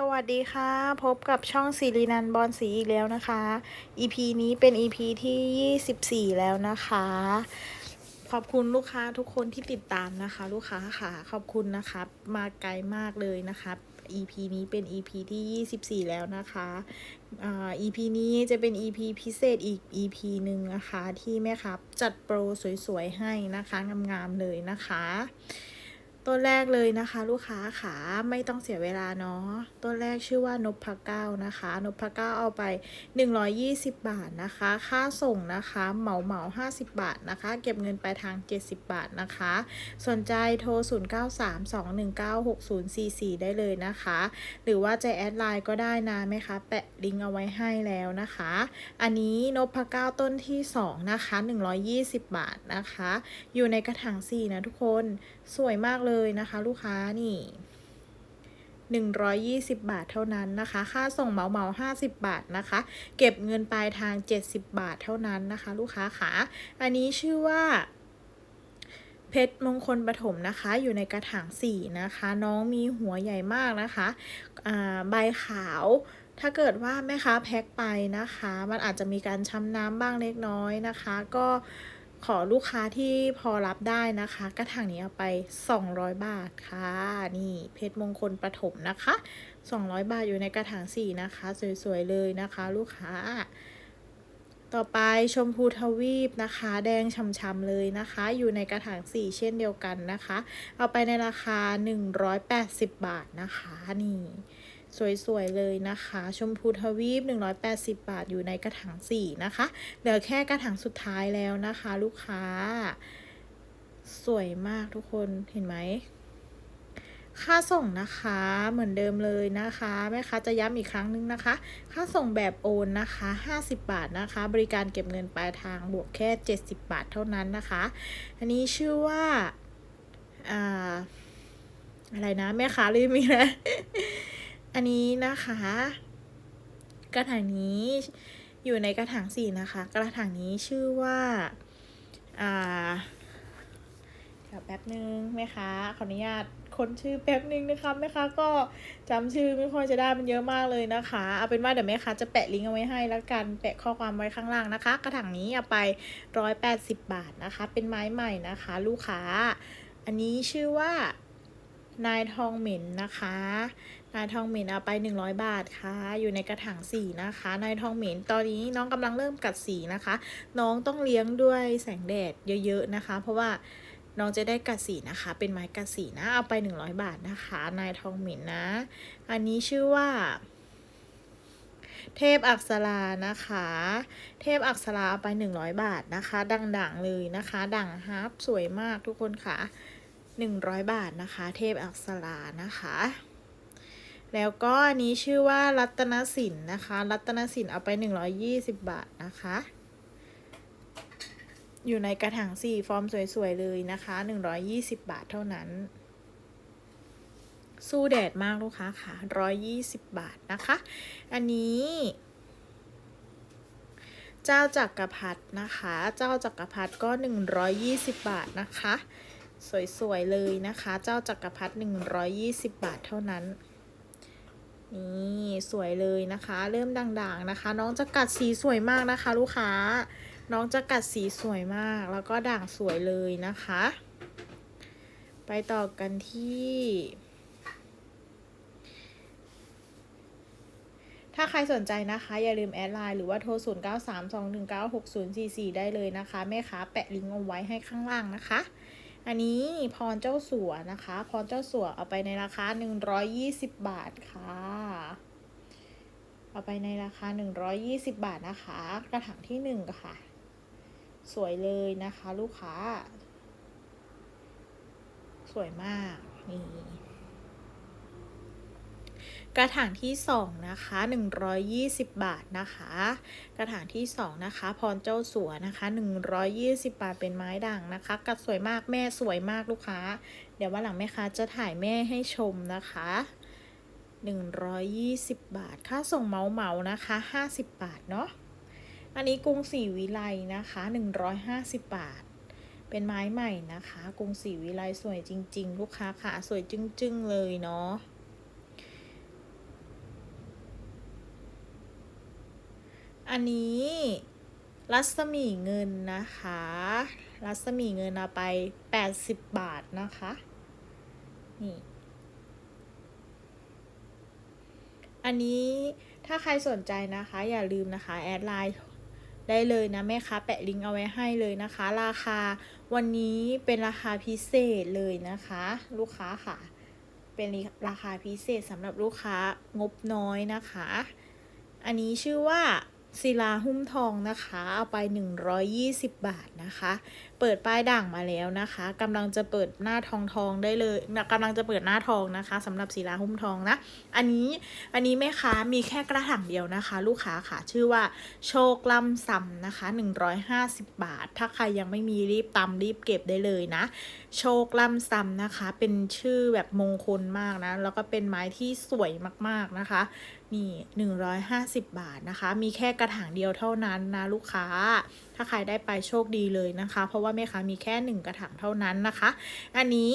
สวัสดีค่ะ พบกับช่องสิรินันบอลสีอีกแล้วนะคะ EP นี้เป็น EP ที่ 24 แล้วนะคะ ขอบคุณลูกค้าทุกคนที่ติดตามนะคะ ลูกค้าค่ะ ขอบคุณนะคะมาไกลมากเลยนะคะ EP นี้เป็น EP ที่ 24 แล้วนะคะอ่า EP นี้จะเป็น EP พิเศษอีก EP หนึ่งนะคะ ที่แม่ครับจัดโปรสวยๆให้นะคะงามๆเลยนะคะ ตัวแรกเลยนะคะ ลูกค้าขาไม่ต้องเสียเวลาเนาะตัวแรกชื่อว่านพเก้านะคะ นพเก้าเอาไป 120 บาทนะคะ ค่าส่งนะคะเหมาเหมา50 บาทนะคะ เก็บเงินปลายทาง 70 บาทนะคะ สนใจโทร 0932196044 ได้เลยนะคะ หรือว่าจะแอดไลน์ก็ได้นะไหมคะ แปะลิงก์เอาไว้ให้แล้วนะคะ อันนี้นพเก้าต้นที่ 2 นะคะ 120 บาทนะคะ อยู่ในกระถาง4นะทุกคนสวยมากเลยยนะคะ ลูกค้านี่120 บาทเท่านั้นนะคะ ค่าส่งเหมาเหมา50 บาทนะคะ เก็บเงินปลายทาง 70 บาทเท่านั้นนะคะ ลูกค้าขาอันนี้ชื่อว่า เพชรมงคลปฐมนะคะ อยู่ในกระถางสี่นะคะ น้องมีหัวใหญ่มากนะคะอ่าใบขาว ถ้าเกิดว่าแม่ค้าแพ็คไปนะคะ มันอาจจะมีการช้ำน้ำบ้างเล็กน้อยนะคะ ก็ ขอลูกค้าที่พอรับได้นะคะ กระถางนี้เอาไป 200 บาทค่ะ นี่เพชรมงคลปฐมนะคะ 200 บาทอยู่ในกระถางสีนะคะ สวยๆเลยนะคะ ลูกค้า ต่อไปชมพูทวีปนะคะ แดงช่ำๆเลยนะคะ อยู่ในกระถางสีเช่นเดียวกันนะคะ เอาไปในราคา 180 บาทนะคะ นี่ สวยๆเลยนะคะ ชมพูทวีป 180 บาทอยู่ในกระถางสีนะคะเหลือแค่กระถางสุดท้ายแล้วนะคะ ลูกค้า สวยมากทุกคนเห็นไหมค่าส่งนะคะเหมือนเดิมเลยนะคะแม่ค้าจะย้ำอีกครั้งนึงนะคะ ค่าส่งแบบโอนนะคะ 50 บาทนะคะ บริการเก็บเงินปลายทางบวกแค่ 70 บาทเท่านั้นนะคะ อันนี้ชื่อว่าอ่าอะไรนะ แม่ค้าลืมมีนะ อันนี้นะคะ กระถางนี้อยู่ในกระถางสี่นะคะ กระถางนี้ชื่อว่าอ่าเดี๋ยวแป๊บนึงแม่ค้าขออนุญาตคนชื่อแป๊บนึงนะคะแม่ค้าก็จำชื่อไม่ค่อยจะได้มันเยอะมากเลยนะคะ เอาเป็นว่าเดี๋ยวแม่ค้าจะแปะลิงก์เอาไว้ให้แล้วกันแปะข้อความไว้ข้างล่างนะคะ กระถางนี้เอาไปร้อยแปดสิบบาทนะคะ เป็นไม้ใหม่นะคะ ลูกค้า อันนี้ชื่อว่านายทองเหม็นนะคะ นายทองเหม็นเอาไป 100 บาทค่ะ อยู่ในกระถางสีนะคะ นายทองเหม็นตอนนี้น้องกำลังเริ่มกัดสีนะคะ น้องต้องเลี้ยงด้วยแสงแดดเยอะๆนะคะ เพราะว่าน้องจะได้กัดสีนะคะ เป็นไม้กัดสีนะเอาไป 100 บาทนะคะ นายทองเหม็นนะ อันนี้ชื่อว่า เทพอักษรานะคะ เทพอักษราเอาไป 100 บาทนะคะ ดังๆเลยนะคะ ดังฮาร์ปสวยมากทุกคนค่ะ 100 บาทนะคะ เทพอักษรานะคะ แล้วก็อันนี้ชื่อว่ารัตนสินนะคะ รัตนสินเอาไป 120 บาทนะคะ อยู่ในกระถางสี่ฟอร์มสวยๆเลยนะคะ 120 บาทเท่านั้น สู้แดดมากลูกค้าค่ะ 120 บาทนะคะ อันนี้เจ้าจักรพรรดินะคะ เจ้าจักรพรรดิก็ 120 บาทนะคะ สวย ๆ เลยนะคะ เจ้าจักรพรรดิ120 บาทเท่านั้น นี่สวยเลยนะคะ เริ่มด่างๆนะคะ น้องจะกัดสีสวยมากนะคะ ลูกค้า น้องจะกัดสีสวยมาก แล้วก็ด่างสวยเลยนะคะ ไปต่อกันที่ ถ้าใครสนใจนะคะ อย่าลืมแอดไลน์หรือว่าโทร 0932196044 ได้เลยนะคะ แม่ค้าแปะลิงก์เอาไว้ให้ข้างล่างนะคะอันนี้พรเจ้าสัวนะคะ พรเจ้าสัวเอาไปในราคา 120 บาทค่ะ เอาไปในราคา 120 บาทนะคะ กระถางที่หนึ่งค่ะ สวยเลยนะคะลูกค้า สวยมาก นี่กระถางที่สองนะคะ 120 บาทนะคะ กระถางที่สองนะคะ พรเจ้าสัวนะคะ 120 บาทเป็นไม้ด่างนะคะ กัดสวยมากแม่สวยมากลูกค้า เดี๋ยววันหลังแม่ค้าจะถ่ายแม่ให้ชมนะคะ 120 บาท ค่าส่งเมาเมานะคะ 50 บาทเนาะ อันนี้กรุงศรีวิไลนะคะ 150 บาท เป็นไม้ใหม่นะคะ กรุงศรีวิไลสวยจริง ๆ ลูกค้าค่ะ สวยจึ้งๆ เลยเนาะอันนี้รัศมีเงินนะคะ รัศมีเงินเอาไป 80 บาทนะคะ นี่ อันนี้ถ้าใครสนใจนะคะ อย่าลืมนะคะ แอดไลน์ได้เลยนะแม่ค้าแปะลิงก์เอาไว้ให้เลยนะคะ ราคาวันนี้เป็นราคาพิเศษเลยนะคะ ลูกค้าค่ะ เป็นราคาพิเศษสำหรับลูกค้างบน้อยนะคะ อันนี้ชื่อว่าศิลาหุ้มทองนะคะ เอาไป 120 บาทนะคะ เปิดป้ายด่างมาแล้วนะคะกำลังจะเปิดหน้าทองทองได้เลยกำลังจะเปิดหน้าทองนะคะสำหรับศิลาหุ้มทองนะ อันนี้อันนี้แม่ค้ามีแค่กระถางเดียวนะคะ ลูกค้าค่ะชื่อว่าโชคล่ำซำนะคะ 150 บาท ถ้าใครยังไม่มีรีบตำรีบเก็บได้เลยนะ โชคล่ำซำนะคะ เป็นชื่อแบบมงคลมากนะ แล้วก็เป็นไม้ที่สวยมากๆนะคะนี่ 150 บาทนะคะ มีแค่กระถางเดียวเท่านั้นนะลูกค้า ถ้าใครได้ไปโชคดีเลยนะคะ เพราะว่าแม่ค้ามีแค่หนึ่งกระถางเท่านั้นนะคะ อันนี้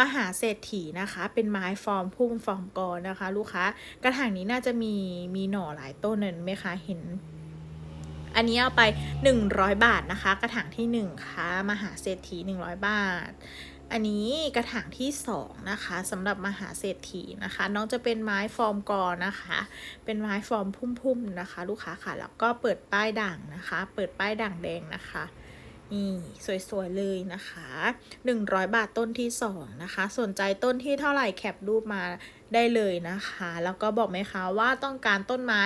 มหาเศรษฐีนะคะ เป็นไม้ฟอร์มพุ่มฟอร์มกอนะคะ ลูกค้ากระถางนี้น่าจะมีมีหน่อหลายต้นเลยไหมคะเห็น อันนี้เอาไป 100 บาทนะคะ กระถางที่1ค่ะมหาเศรษฐี 100 บาท อันนี้กระถางที่ 2 นะคะสำหรับมหาเศรษฐีนะคะ น้องจะเป็นไม้ฟอร์มกอนะคะ เป็นไม้ฟอร์มพุ่มๆนะคะ ลูกค้าค่ะแล้วก็เปิดป้ายด่างนะคะ เปิดป้ายด่างแดงนะคะนี่สวยๆเลยนะคะ 100 บาทต้นที่ 2 นะคะ สนใจต้นที่เท่าไหร่แคปรูปมาได้เลยนะคะ แล้วก็บอกไหมคะว่าต้องการต้นไม้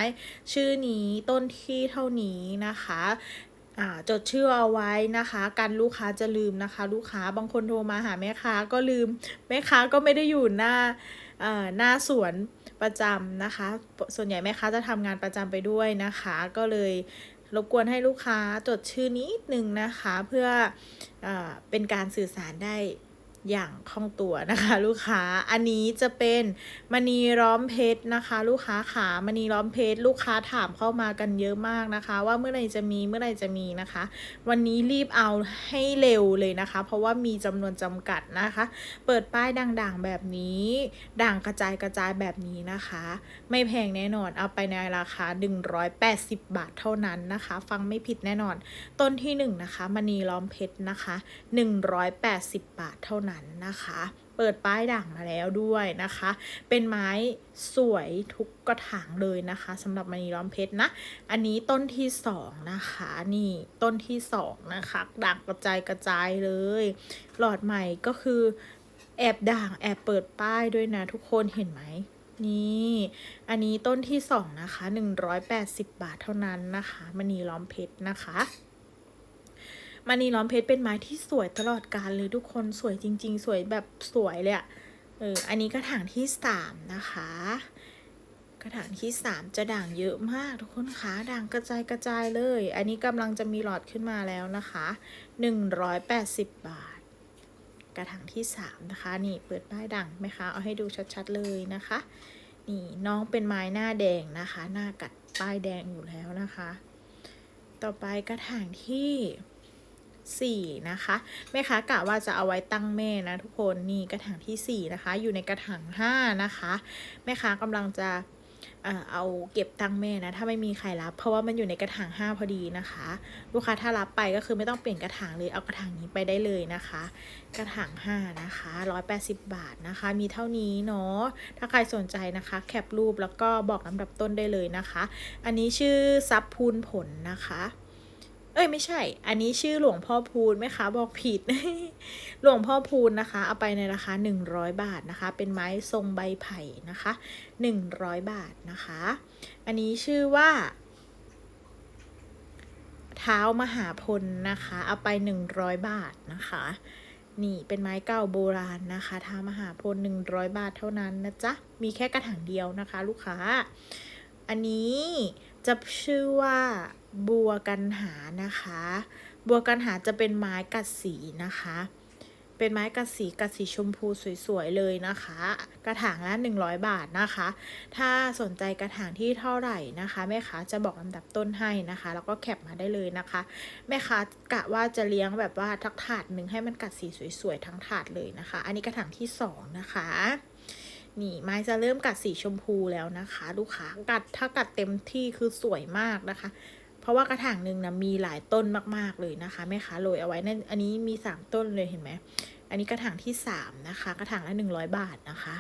ชื่อนี้ต้นที่เท่านี้นะคะ จดชื่อเอาไว้นะคะ กันลูกค้าจะลืมนะคะ ลูกค้าบางคนโทรมาหาแม่ค้าก็ลืมแม่ค้าก็ไม่ได้อยู่หน้าหน้าสวนประจำนะคะ ส่วนใหญ่แม่ค้าจะทำงานประจำไปด้วยนะคะ ก็เลยรบกวนให้ลูกค้าจดชื่อนิดนึงนะคะ เพื่ออเป็นการสื่อสารได้ อย่างคล่องตัวนะคะ ลูกค้า อันนี้จะเป็นมณีล้อมเพชรนะคะ ลูกค้าขามณีล้อมเพชรลูกค้าถามเข้ามากันเยอะมากนะคะ ว่าเมื่อไหร่จะมีเมื่อไหร่จะมีนะคะ วันนี้รีบเอาให้เร็วเลยนะคะ เพราะว่ามีจำนวนจำกัดนะคะ เปิดป้ายด่างๆแบบนี้ด่างกระจายกระจายแบบนี้นะคะ ไม่แพงแน่นอนเอาไปในราคา 180 บาทเท่านั้นนะคะ ฟังไม่ผิดแน่นอน ต้นที่1นนะคะมณีล้อมเพชรนะคะ 180 บาทเท่านั้นนะคะ เปิดป้ายด่างมาแล้วด้วยนะคะ เป็นไม้สวยทุกกระถางเลยนะคะสำหรับมณีล้อมเพชรนะ อันนี้ต้นที่สองนะคะนี่ต้นที่สองนะคะด่างกระจายกระจายเลย หลอดใหม่ก็คือแอบด่างแอบเปิดป้ายด้วยนะทุกคนเห็นไหมนี่ อันนี้ต้นที่สองนะคะ180บาทเท่านั้นนะคะมณีล้อมเพชรนะคะ มณีล้อมเพชรเป็นไม้ที่สวยตลอดกาลเลยทุกคนสวยจริง ๆ สวยแบบสวยเลยอะเอออันนี้กระถางที่สามนะคะ กระถางที่สามจะด่างเยอะมากทุกคนคะด่างกระจายกระจายเลย อันนี้กำลังจะมีหลอดขึ้นมาแล้วนะคะหนึ่งร้อยแปดสิบบาท กระถางที่สามนะคะนี่เปิดป้ายด่างไหมคะเอาให้ดูชัดๆเลยนะคะนี่น้องเป็นไม้หน้าแดงนะคะ หน้ากัดป้ายแดงอยู่แล้วนะคะ ต่อไปกระถางที่ 4 นะคะแม่ค้ากะว่าจะเอาไว้ตั้งแม่นะทุกคนนี่กระถางที่ 4 นะคะ อยู่ในกระถาง5นะคะแม่ค้ากำลังจะเอาเก็บตั้งแม่นะ ถ้าไม่มีใครรับ เพราะว่ามันอยู่ในกระถาง 5 พอดีนะคะ ลูกค้าถ้ารับไปก็คือไม่ต้องเปลี่ยนกระถางเลยเอากระถางนี้ไปได้เลยนะคะ กระถาง 5 นะคะ 180 บาทนะคะ มีเท่านี้เนาะถ้าใครสนใจนะคะ แคปรูปแล้วก็บอกลำดับต้นได้เลยนะคะ อันนี้ชื่อซับพูนผลนะคะ เอ้ยไม่ใช่ อันนี้ชื่อหลวงพ่อพูนไหมคะ บอกผิด หลวงพ่อพูนนะคะ เอาไปในราคา 100 บาทนะคะ เป็นไม้ทรงใบไผ่นะคะ 100 บาทนะคะ อันนี้ชื่อว่าเท้ามหาพลนะคะ เอาไป 100 บาทนะคะ นี่เป็นไม้เก่าโบราณนะคะเท้ามหาพล 100 บาทเท่านั้นนะจ๊ะ มีแค่กระถางเดียวนะคะ ลูกค้า อันนี้จะชื่อว่า บัวกันหานะคะ บัวกันหาจะเป็นไม้กัดสีนะคะ เป็นไม้กัดสีกัดสีชมพูสวยๆเลยนะคะ กระถางละ 100 บาทนะคะ ถ้าสนใจกระถางที่เท่าไหร่นะคะแม่ค้าจะบอกลำดับต้นให้นะคะ แล้วก็แคปมาได้เลยนะคะ แม่ค้ากะว่าจะเลี้ยงแบบว่าทักถาดหนึ่งให้มันกัดสีสวยๆทั้งถาดเลยนะคะ อันนี้กระถางที่ 2 นะคะนี่ไม้จะเริ่มกัดสีชมพูแล้วนะคะ ลูกค้ากัดถ้ากัดเต็มที่คือสวยมากนะคะ เพราะว่ากระถางหนึ่งนะมีหลายต้นมากๆเลยนะคะแม่ค้าโรยเอาไว้นั่นอันนี้มีสามต้นเลยเห็นไหมอันนี้กระถางที่สามนะคะ กระถางละหนึ่งร้อยบาทนะคะ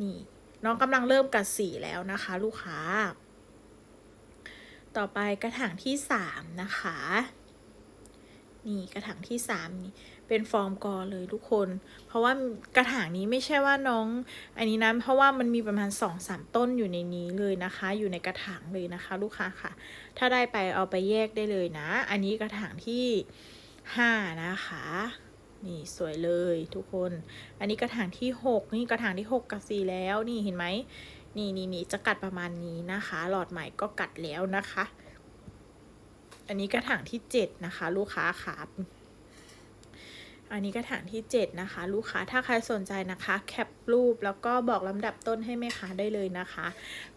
นี่น้องกำลังเริ่มกัดสีแล้วนะคะ ลูกค้า ต่อไปกระถางที่สามนะคะ นี่กระถางที่สามนี่เป็นฟอร์มกอเลยทุกคน เพราะว่ากระถางนี้ไม่ใช่ว่าน้อง อันนี้นะเพราะว่ามันมีประมาณสองสามต้นอยู่ในนี้เลยนะคะ อยู่ในกระถางเลยนะคะ ลูกค้าค่ะ ถ้าได้ไปเอาไปแยกได้เลยนะ อันนี้กระถางที่ห้านะคะนี่สวยเลยทุกคน อันนี้กระถางที่หกนี่กระถางที่หกกับสี่แล้วนี่เห็นไหม นี่นี่นี่จะกัดประมาณนี้นะคะ หลอดใหม่ก็กัดแล้วนะคะ อันนี้กระถางที่เจ็ดนะคะ ลูกค้าค่ะอันนี้กระถางที่ 7 นะคะ ลูกค้าถ้าใครสนใจนะคะ แคปรูปแล้วก็บอกลำดับต้นให้แม่ค้าได้เลยนะคะ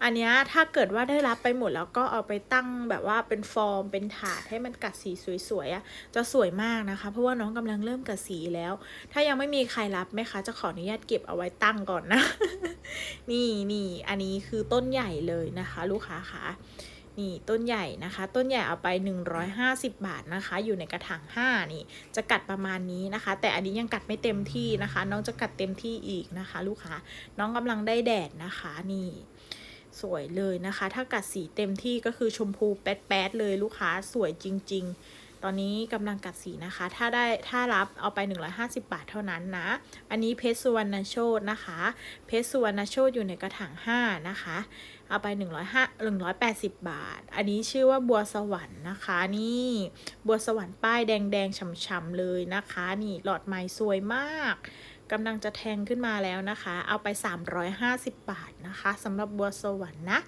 อันนี้ถ้าเกิดว่าได้รับไปหมดแล้วก็เอาไปตั้งแบบว่าเป็นฟอร์มเป็นถาดให้มันกัดสีสวยๆอะ่ะจะสวยมากนะคะ เพราะว่าน้องกำลังเริ่มกัดสีแล้ว ถ้ายังไม่มีใครรับแม่ค้าจะขออนุญาตเก็บเอาไว้ตั้งก่อนนะ นี่นี่อันนี้คือต้นใหญ่เลยนะคะ ลูกค้าค่ะ นี่ต้นใหญ่นะคะ ต้นใหญ่เอาไป 150 บาทนะคะ อยู่ในกระถาง5นี่จะกัดประมาณนี้นะคะ แต่อันนี้ยังกัดไม่เต็มที่นะคะ น้องจะกัดเต็มที่อีกนะคะ ลูกค้าน้องกำลังได้แดดนะคะนี่สวยเลยนะคะ ถ้ากัดสีเต็มที่ก็คือชมพูแป๊ดๆเลยลูกค้าสวยจริง ๆ ตอนนี้กำลังกัดสีนะคะ ถ้าได้ถ้ารับเอาไป 150 บาทเท่านั้นนะ อันนี้เพชรสุวรรณโชตนะคะ เพชรสุวรรณโชตอยู่ในกระถาง 5 นะคะ เอาไป 105 180 บาท อันนี้ชื่อว่าบัวสวรรค์นะคะ นี่บัวสวรรค์ป้ายแดงๆฉ่ำๆเลยนะคะ นี่หลอดไม้สวยมากกำลังจะแทงขึ้นมาแล้วนะคะ เอาไป 350 บาทนะคะสำหรับบัวสวรรค์นะ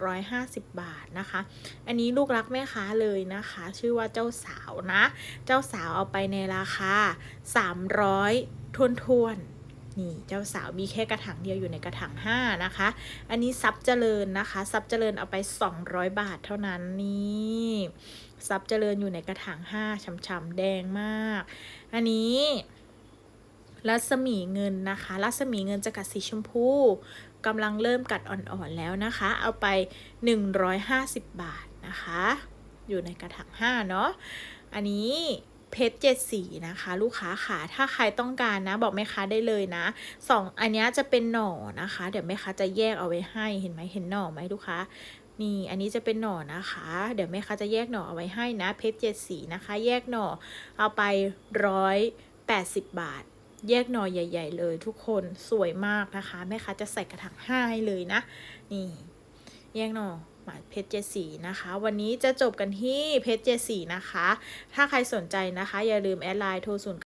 350 บาทนะคะ อันนี้ลูกรักแม่ค้าเลยนะคะ ชื่อว่าเจ้าสาวนะ เจ้าสาวเอาไปในราคา 300ทวนทวน นี่เจ้าสาวมีแค่กระถางเดียวอยู่ในกระถาง5นะคะ อันนี้ซับเจริญนะคะ ซับเจริญเอาไป 200 บาทเท่านั้นนี่ซับเจริญอยู่ในกระถาง5ช่ำๆแดงมาก อันนี้รัศมีเงินนะคะ รัศมีเงินจะกัดสีชมพูกำลังเริ่มกัดอ่อนๆแล้วนะคะ เอาไป 150 บาทนะคะ อยู่ในกระถาง5เนาะอันนี้ เพชรเจ็ดสีนะคะ ลูกค้าค่ะถ้าใครต้องการนะ บอกแม่ค้าได้เลยนะสองอันนี้จะเป็นหน่อนะคะ เดี๋ยวแม่ค้าจะแยกเอาไว้ให้เห็นไหมเห็นหน่อไหมลูกค้านี่อันนี้จะเป็นหน่อนะคะ เดี๋ยวแม่ค้าจะแยกหน่อเอาไว้ให้นะ เพชรเจ็ดสีนะคะ แยกหน่อเอาไปร้อยแปดสิบบาท แยกหน่อใหญ่ ๆ เลยทุกคนสวยมากนะคะแม่ค้าจะใส่กระถางห้าให้เลยนะ นี่ แยกหน่อ หมายเพชรเจสีนะคะ วันนี้จะจบกันที่เพชรเจสีนะคะ ถ้าใครสนใจนะคะ อย่าลืมแอดไลน์โทรศูนย์